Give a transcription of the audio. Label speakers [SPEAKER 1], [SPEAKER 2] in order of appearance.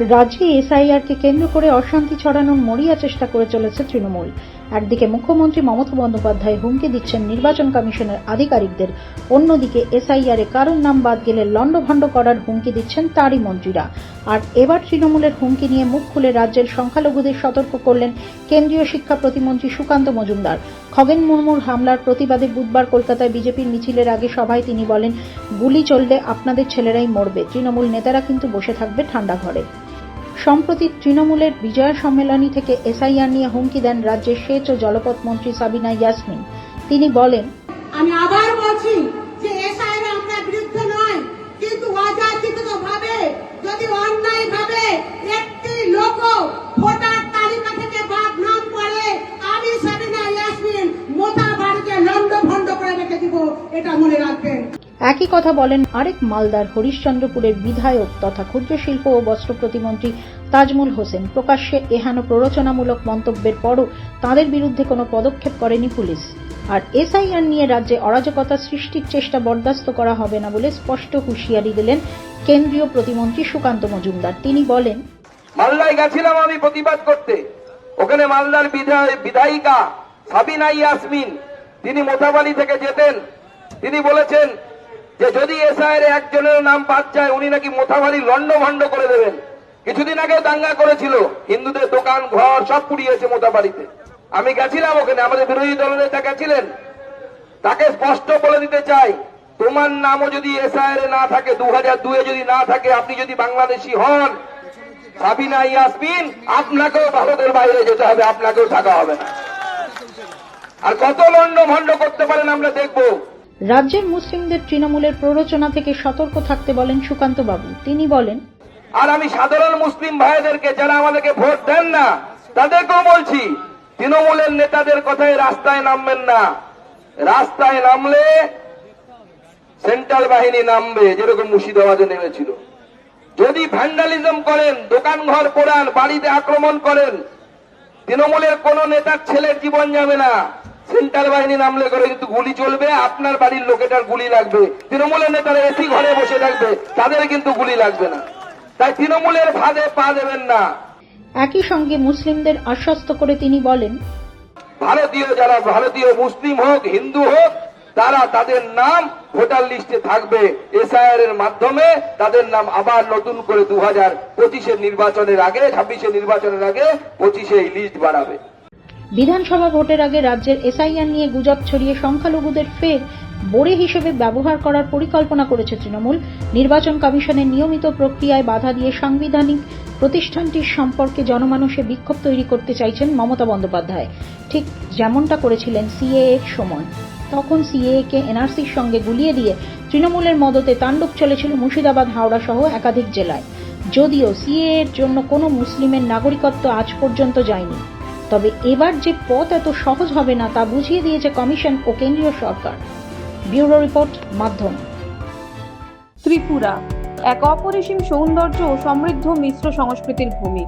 [SPEAKER 1] রাজ্যে এসআইআরকে কেন্দ্র করে অশান্তি ছড়ানোর মরিয়া চেষ্টা করে চলেছে তৃণমূল। একদিকে মুখ্যমন্ত্রী মমতা বন্দ্যোপাধ্যায় হুমকি দিচ্ছেন নির্বাচন কমিশনের আধিকারিকদের। অন্যদিকে এসআইআর এ কারোর নাম বাদ গেলে লণ্ডভণ্ড করার হুমকি দিচ্ছেন তারই মন্ত্রীরা। আর এবার তৃণমূলের হুমকি নিয়ে মুখ খুলে রাজ্যের সংখ্যালঘুদের সতর্ক করলেন কেন্দ্রীয় শিক্ষা প্রতিমন্ত্রী সুকান্ত মজুমদার। খগেন মুর্মুর হামলার প্রতিবাদে বুধবার কলকাতায় বিজেপির মিছিলের আগে সভায় তিনি বলেন, গুলি চললে আপনাদের ছেলেরাই মরবে। তৃণমূল নেতারা কিন্তু বসে থাকবে ঠান্ডা ঘরে। সম্প্রতি তৃণমূলের বিজয় সম্মেলনী থেকে এসআইআর নিয়ে হুমকি দেন রাজ্যের সেচ ও জলপথ মন্ত্রী সাবিনা ইয়াসমিন। তিনি বলেন,
[SPEAKER 2] আমি আবার বলছি যে এসআইআর আমরা বিরুদ্ধে নয় কিন্তু অযাচিত ভাবে যদি অন্যায় ভাবে একটি লোক ভোটার তালিকা থেকে বাদ নাম পড়ে আমি সাবিনা ইয়াসমিন মোটা বাড়িতে লন্ড ভন্ড করে রেখে দিব এটা মনে রাখবেন
[SPEAKER 1] একই কথা বলেন আরেক মালদার হরিশ্চন্দ্রপুরের বিধায়ক তথা ক্ষুদ্র শিল্প ও বস্ত্র প্রতিমন্ত্রী তাজমুল হোসেন। প্রকাশ্যে এহানো প্ররোচনামূলক মন্তব্যের পরও তাদের বিরুদ্ধে কোনো পদক্ষেপ করেনি পুলিশ। আর এসআইআর নিয়ে রাজ্যে অরাজকতা সৃষ্টির চেষ্টা বরদাস্ত করা হবে না বলে স্পষ্ট হুঁশিয়ারি দিলেন কেন্দ্রীয় প্রতিমন্ত্রী সুকান্ত মজুমদার। তিনি বলেন,
[SPEAKER 3] মালদায় গেছিলাম আমি প্রতিবাদ করতে। ওখানে মালদার বিধায়িকা সাবিনা ইয়াসমিন। তিনি মোথাবাড়ি থেকে যেতেন। তিনি বলেছেন যে যদি এসআইয়ের একজনের নাম বাদ যায়, উনি নাকি মোথাবাড়ি লন্ড ভন্ড করে দেবেন। কিছুদিন আগেও দাঙ্গা করেছিল। হিন্দুদের দোকান, ঘর সব পুড়িয়েছে মোথাবাড়িতে আমি গেছিলাম ওখানে, আমাদের বিরোধী দলনেতা গেছিলেন। তাকে স্পষ্ট বলে দিতে চাই, তোমার নামও যদি এসআইআর না থাকে দু হাজার দুয়ে যদি না থাকে, আপনি যদি বাংলাদেশি হন, সাবিনা ইয়াসমিন, আপনাকেও ভারতের বাইরে যেতে হবে, আপনাকেও থাকা হবে না। আর কত লন্ড ভন্ড করতে পারেন আমরা দেখব।
[SPEAKER 1] রাজ্যের মুসলিমদের তৃণমূলের প্ররোচনা থেকে সতর্ক থাকতে বলেন সুকান্ত বাবু তিনি বলেন,
[SPEAKER 3] আর আমি সাধারণ মুসলিম ভাইদেরকে যারা আমাদেরকে ভোট দেন না, তাদেরকেও বলছি, তৃণমূলের নেতাদের কথায় রাস্তায় নামবেন না। রাস্তায় নামলে সেন্ট্রাল বাহিনী নামবে, যেরকম মুর্শিদাবাদে নেমেছিল। যদি ভ্যান্ডালিজম করেন দোকান ঘর পোড়ান, বাড়িতে আক্রমণ করেন, তৃণমূলের কোন নেতার ছেলের জীবন যাবে না। সেন্ট্রাল বাহিনী নামলে করে কিন্তু গুলি চলবে আপনার বাড়ির লোকেটার গুলি লাগবে। তৃণমূলের নেতারা এসি ঘরে বসে থাকবে তাদের কিন্তু গুলি লাগবে না। তাই তৃণমূলের ফাঁদে পা দেবেন না।
[SPEAKER 1] একই সঙ্গে মুসলিমদের আশ্বস্ত করে তিনি বলেন
[SPEAKER 3] ভারতীয় যারা ভারতীয় মুসলিম হোক হিন্দু হোক তারা তাদের নাম ভোটার লিস্টে থাকবে। এসআইআর এর মাধ্যমে তাদের নাম আবার নতুন করে দু হাজার পঁচিশের নির্বাচনের আগে ছাব্বিশের নির্বাচনের আগে পঁচিশে লিস্ট বাড়াবে।
[SPEAKER 1] বিধানসভা ভোটের আগে রাজ্যের এসআইআর নিয়ে গুজব ছড়িয়ে সংখ্যালঘুদের ফের বোড়ে হিসেবে ব্যবহার করার পরিকল্পনা করেছে তৃণমূল। নির্বাচন কমিশনের নিয়মিত প্রক্রিয়ায় বাধা দিয়ে সাংবিধানিক প্রতিষ্ঠানটির সম্পর্কে জনমানুষে বিক্ষোভ তৈরি করতে চাইছেন মমতা বন্দ্যোপাধ্যায়। ঠিক যেমনটা করেছিলেন সিএএ সময়। তখন সিএএ কে এনআরসির সঙ্গে গুলিয়ে দিয়ে তৃণমূলের মদতে তাণ্ডব চলেছিল মুর্শিদাবাদ, হাওড়া সহ একাধিক জেলায়। যদিও সিএএ এর জন্য কোনো মুসলিমের নাগরিকত্ব আজ পর্যন্ত যায়নি। তবে এবার যে পথ এত সহজ হবে না তা বুঝিয়ে দিয়েছে কমিশন ও কেন্দ্রীয় সরকার। ব্যুরো রিপোর্ট, মাধ্যম।
[SPEAKER 4] ত্রিপুরা, এক অপরিসীম সৌন্দর্য ও সমৃদ্ধ মিশ্র সংস্কৃতির ভূমি।